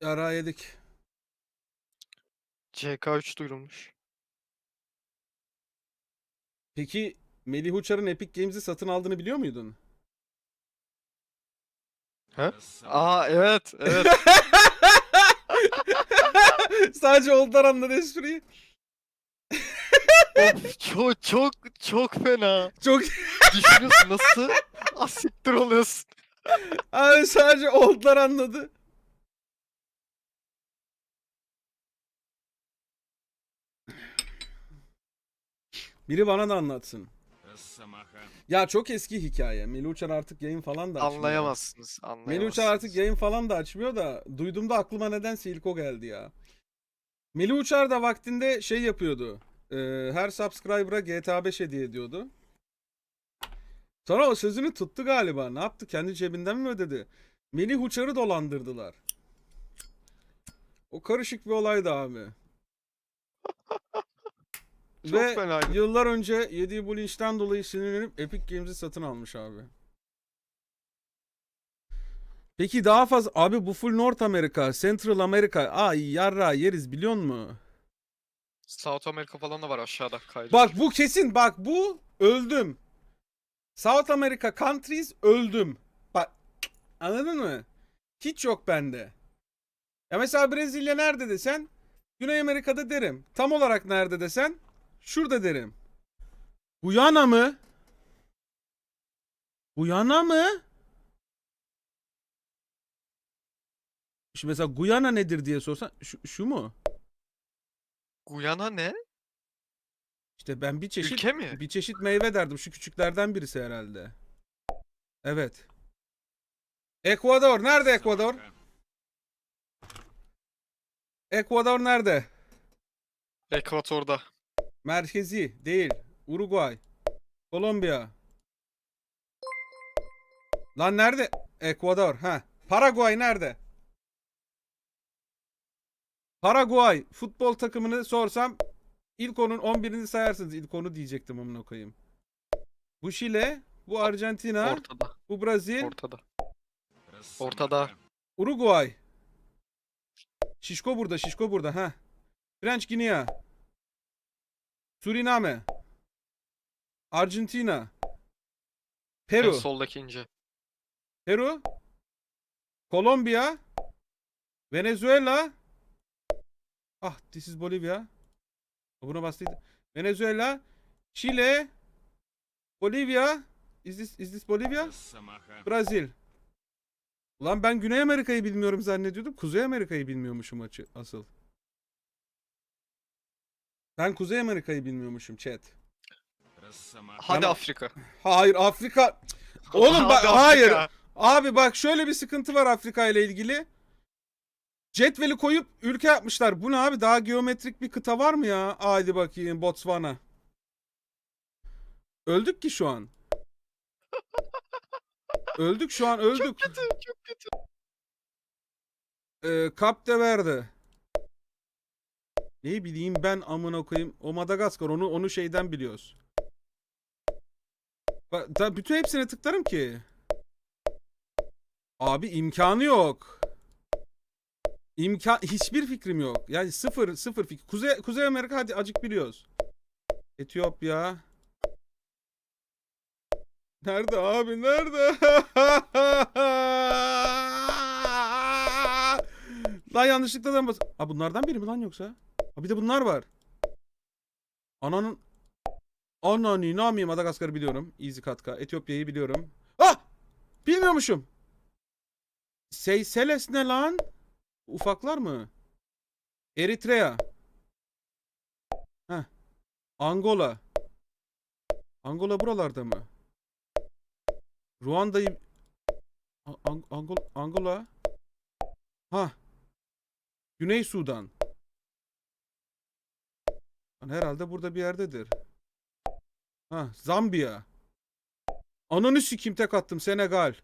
Yara yedik. CK3 duyurulmuş. Peki Melih Uçar'ın Epic Games'i satın aldığını biliyor muydun? He? Aa evet evet. Sadece oldular anladı espriyi. of, çok çok çok fena. Çok Düşünüyorsun nasıl? Asiktir oluyorsun. abi sadece oldular anladı. Biri bana da anlatsın. Ya çok eski hikaye. Melih Uçar artık yayın falan da açmıyor. Anlayamazsınız. Melih Anlayamazsınız. Uçar artık yayın falan da açmıyor da duyduğumda aklıma nedense ilk o geldi ya. Melih Uçar da vaktinde şey yapıyordu. Ee, her subscriber'a GTA 5 hediye ediyordu. Sonra o sözünü tuttu galiba. Ne yaptı? Kendi cebinden mi ödedi? Melih Uçar'ı dolandırdılar. O karışık bir olaydı abi. Çok Ve fenaydı. yıllar önce yediği bu linçten dolayı sinirlenip Epic Games'i satın almış abi. Peki daha fazla abi bu full North Amerika, Central Amerika. Ay yarra yeriz biliyor musun? South America falan da var aşağıda kaydı. Bak bu kesin bak bu öldüm. South America countries öldüm. Bak anladın mı? Hiç yok bende. Ya mesela Brezilya nerede desen Güney Amerika'da derim. Tam olarak nerede desen şurada derim. Guyana mı? Guyana mı? Şimdi mesela Guyana nedir diye sorsan şu, şu mu? Guyana ne? İşte ben bir çeşit Ülke mi? bir çeşit meyve derdim. Şu küçüklerden birisi herhalde. Evet. Ekvador. Nerede Ekvador? Ekvador nerede? Ekvator'da. Merkezi değil. Uruguay. Kolombiya. Lan nerede? Ekvador. Ha. Paraguay nerede? Paraguay futbol takımını sorsam ilk onun 11'ini sayarsınız. İlk onu diyecektim amına koyayım. Bu Şile, bu Arjantina, Ortada. bu Brazil, Ortada. Ortada. Uruguay. Şişko burada, Şişko burada ha. French Guinea. Suriname. Arjantina. Peru. En soldaki ince. Peru. Kolombiya. Venezuela. Ah, this is Bolivya. Buna bastıydı. Venezuela. Şile. Bolivya. Is this, is this Bolivya? Brazil. Ulan ben Güney Amerika'yı bilmiyorum zannediyordum. Kuzey Amerika'yı bilmiyormuşum açı asıl. Ben Kuzey Amerika'yı bilmiyormuşum chat. Hadi Ben- Afrika. Hayır Afrika. Oğlum bak Hadi hayır. Afrika. Abi bak şöyle bir sıkıntı var Afrika ile ilgili. Cetveli koyup ülke yapmışlar. Bu ne abi? Daha geometrik bir kıta var mı ya? Haydi bakayım Botswana. Öldük ki şu an. Öldük şu an öldük. Çok kötü, çok kötü. Ee, Kap de Verde. Ne bileyim ben amına koyayım. O Madagaskar onu onu şeyden biliyoruz. Bak, ta, bütün hepsine tıklarım ki. Abi imkanı yok. İmkan hiçbir fikrim yok. Yani sıfır sıfır fikir. Kuzey Kuzey Amerika hadi acık biliyoruz. Etiyopya. Nerede abi nerede? lan yanlışlıkla da bas. Ha bunlardan biri mi lan yoksa? Ha bir de bunlar var. Ananın Ananı nami Madagaskar'ı biliyorum. Easy Katka. Etiyopya'yı biliyorum. Ah! Bilmiyormuşum. Seychelles ne lan? Ufaklar mı? Eritrea. Heh. Angola. Angola buralarda mı? Ruanda'yı... Ang- Angol Angola. Ha. Güney Sudan. Lan Herhalde burada bir yerdedir. Ha, Zambiya. Ananı sikim tek attım Senegal.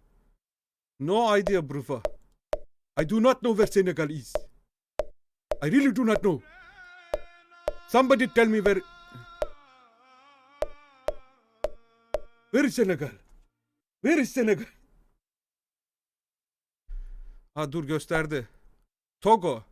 No idea brother. I do not know where Senegal is. I really do not know. Somebody tell me where... Where is Senegal? Where is Senegal? Ha dur gösterdi. Togo.